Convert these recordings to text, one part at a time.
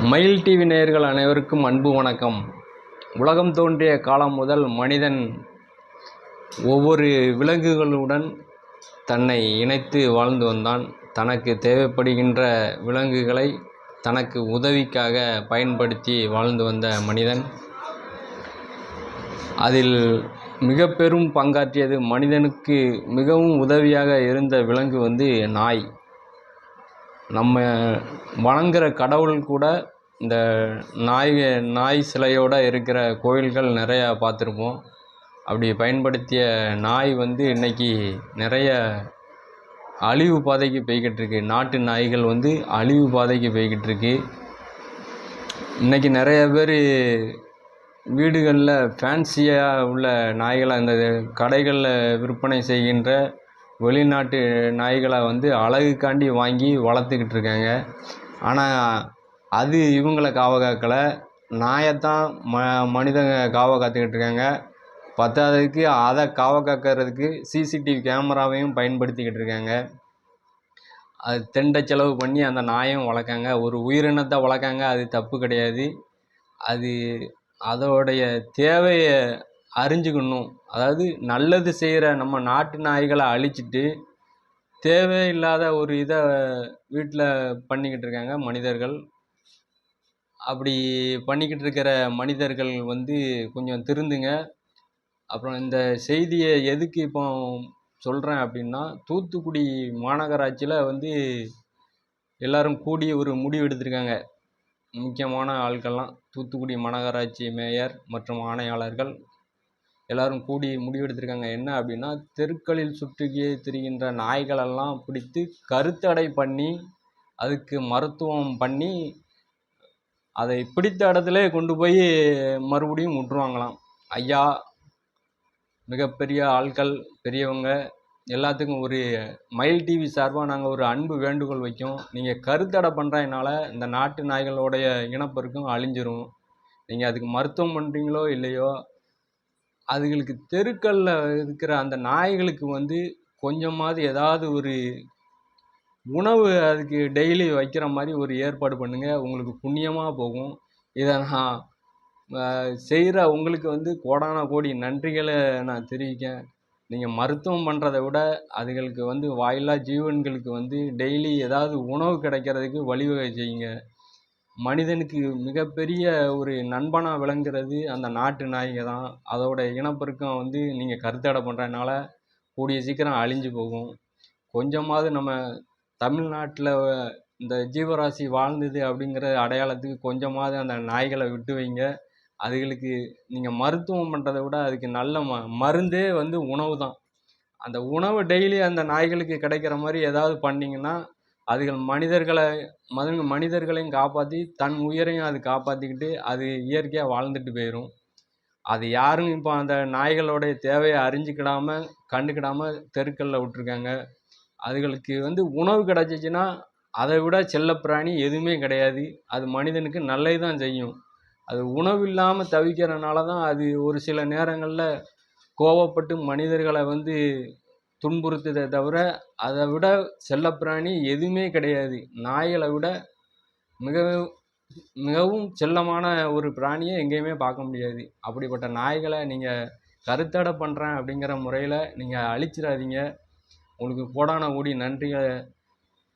மயில் டிவி நேயர்கள் அனைவருக்கும் அன்பு வணக்கம். உலகம் தோன்றிய காலம் முதல் மனிதன் ஒவ்வொரு விலங்குகளுடன் தன்னை இணைத்து வாழ்ந்து வந்தான். தனக்கு தேவைப்படுகின்ற விலங்குகளை தனக்கு உதவிக்காக பயன்படுத்தி வாழ்ந்து வந்த மனிதன். அதில் மிக பெரும் பங்காற்றியது மனிதனுக்கு மிகவும் உதவியாக இருந்த விலங்கு வந்து நாய். நம்ம வணங்குற கடவுள் கூட இந்த நாய் நாய் சிலையோடு இருக்கிற கோயில்கள் நிறையா பார்த்துருப்போம். அப்படி பயன்படுத்திய நாய் வந்து இன்றைக்கி நிறைய அழிவு பாதைக்கு போய்கிட்டு இருக்கு நாட்டு நாய்கள் வந்து அழிவு பாதைக்கு போய்கிட்டு இருக்கு இன்றைக்கி நிறைய பேர் வீடுகளில் ஃபேன்சியாக உள்ள நாய்களை அந்த கடைகளில் விற்பனை செய்கின்ற வெளிநாட்டு நாய்களை வந்து அழகுக்காண்டி வாங்கி வளர்த்துக்கிட்டு இருக்காங்க. ஆனால் அது இவங்களை காவ காக்கலை. நாயைத்தான் ம மனிதங்க காவ காத்துக்கிட்டு இருக்காங்க. பத்தாததுக்கு அதை காவ காக்கிறதுக்கு சிசிடிவி கேமராவையும் பயன்படுத்திக்கிட்டு இருக்காங்க. அது தெண்ட செலவு பண்ணி அந்த நாயும் வளர்க்காங்க. ஒரு உயிரினத்தை வளர்க்காங்க. அது தப்பு கிடையாது. அது அதோடைய தேவையை அறிஞ்சுக்கணும். அதாவது நல்லது செய்கிற நம்ம நாட்டு நாய்களை அழிச்சிட்டு தேவையில்லாத ஒரு இதை வீட்டில் பண்ணிக்கிட்டு இருக்காங்க மனிதர்கள். அப்படி பண்ணிக்கிட்டு இருக்கிற மனிதர்கள் வந்து கொஞ்சம் திருந்துங்க. அப்புறம் இந்த செய்தியை எதுக்கு இப்போ சொல்கிறேன் அப்படின்னா தூத்துக்குடி மாநகராட்சியில் வந்து எல்லோரும் கூடி ஒரு முடிவு எடுத்திருக்காங்க. முக்கியமான ஆட்கள்லாம் தூத்துக்குடி மாநகராட்சி மேயர் மற்றும் ஆணையாளர்கள் எல்லோரும் கூடி முடிவெடுத்திருக்காங்க. என்ன அப்படின்னா தெருக்களில் சுற்றியே திரிகின்ற நாய்களெல்லாம் பிடித்து கருத்தடை பண்ணி அதுக்கு மருத்துவம் பண்ணி அதை பிடித்த இடத்துல கொண்டு போய் மறுபடியும் விட்ருவாங்களாம் ஐயா மிகப்பெரிய ஆட்கள் பெரியவங்க எல்லாத்துக்கும் ஒரு மயில் டிவி சார்பாக நாங்கள் ஒரு அன்பு வேண்டுகோள் வைக்கும். நீங்கள் கருத்தடை பண்ணுறதுனால இந்த நாட்டு நாய்களோடைய இனப்பெருக்கம் அழிஞ்சிரும். நீங்கள் அதுக்கு மருத்துவம் பண்ணுறீங்களோ இல்லையோ அதுகளுக்கு தெருக்களில் இருக்கிற அந்த நாய்களுக்கு வந்து கொஞ்சமாவது ஏதாவது ஒரு உணவு அதுக்கு டெய்லி வைக்கிற மாதிரி ஒரு ஏற்பாடு பண்ணுங்கள் உங்களுக்கு புண்ணியமாக போகும். இதை நான் செய்கிற உங்களுக்கு வந்து கோடான கோடி நன்றிகளை நான் தெரிவிக்கேன் நீங்கள் மருத்துவம் பண்ணுறத விட அதுகளுக்கு வந்து வாயில்லா ஜீவன்களுக்கு வந்து டெய்லி ஏதாவது உணவு கிடைக்கிறதுக்கு வழிவகை செய்யுங்க. மனிதனுக்கு மிகப்பெரிய ஒரு நண்பனாக விளங்குறது அந்த நாட்டு நாய்ங்க தான். அதோட இனப்பெருக்கம் வந்து நீங்கள் கருத்தடை பண்ணுறதுனால கூடிய சீக்கிரம் அழிஞ்சு போகும். கொஞ்சமாவது நம்ம தமிழ்நாட்டில் இந்த ஜீவராசி வாழ்ந்தது அப்படிங்கிற அடையாளத்துக்கு கொஞ்சமாவது அந்த நாய்களை விட்டு வைங்க. அதுகளுக்கு நீங்கள் மருத்துவம் பண்ணுறத விட அதுக்கு நல்ல ம மருந்தே வந்து உணவு தான். அந்த உணவு டெய்லி அந்த நாய்களுக்கு கிடைக்கிற மாதிரி ஏதாவது பண்ணிங்கன்னா அதுகள் மனிதர்களை மத மனிதர்களையும் காப்பாற்றி தன் உயிரையும் அது காப்பாற்றிக்கிட்டு அது இயற்கையாக வாழ்ந்துட்டு போயிடும் அது யாரும் இப்போ அந்த நாய்களோடைய தேவையை அறிஞ்சிக்கிடாமல் கண்டுக்கிடாமல் தெருக்களில் விட்ருக்காங்க அதுகளுக்கு வந்து உணவு கிடச்சிச்சின்னா அதை விட செல்லப்பிராணி எதுவுமே கிடையாது. அது மனிதனுக்கு நல்லது தான் செய்யும். அது உணவு இல்லாமல் தவிக்கிறனால தான் அது ஒரு சில நேரங்களில் கோவப்பட்டு மனிதர்களை வந்து துன்புறுத்துதே தவிர அதை விட செல்லப்பிராணி எதுவுமே கிடையாது. நாய்களை விட மிகவும் மிகவும் செல்லமான ஒரு பிராணியை எங்கேயுமே பார்க்க முடியாது. அப்படிப்பட்ட நாய்களை நீங்கள் கருத்தடை பண்ணுறேன் அப்படிங்கிற முறையில் நீங்கள் அழிச்சிடாதீங்க. உங்களுக்கு கோடான கோடி நன்றியை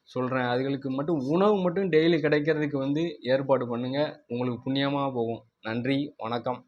சொல்கிறேன் அதுகளுக்கு மட்டும் உணவு மட்டும் டெய்லி கிடைக்கிறதுக்கு வந்து ஏற்பாடு பண்ணுங்கள் உங்களுக்கு புண்ணியமாக போகும். நன்றி வணக்கம்.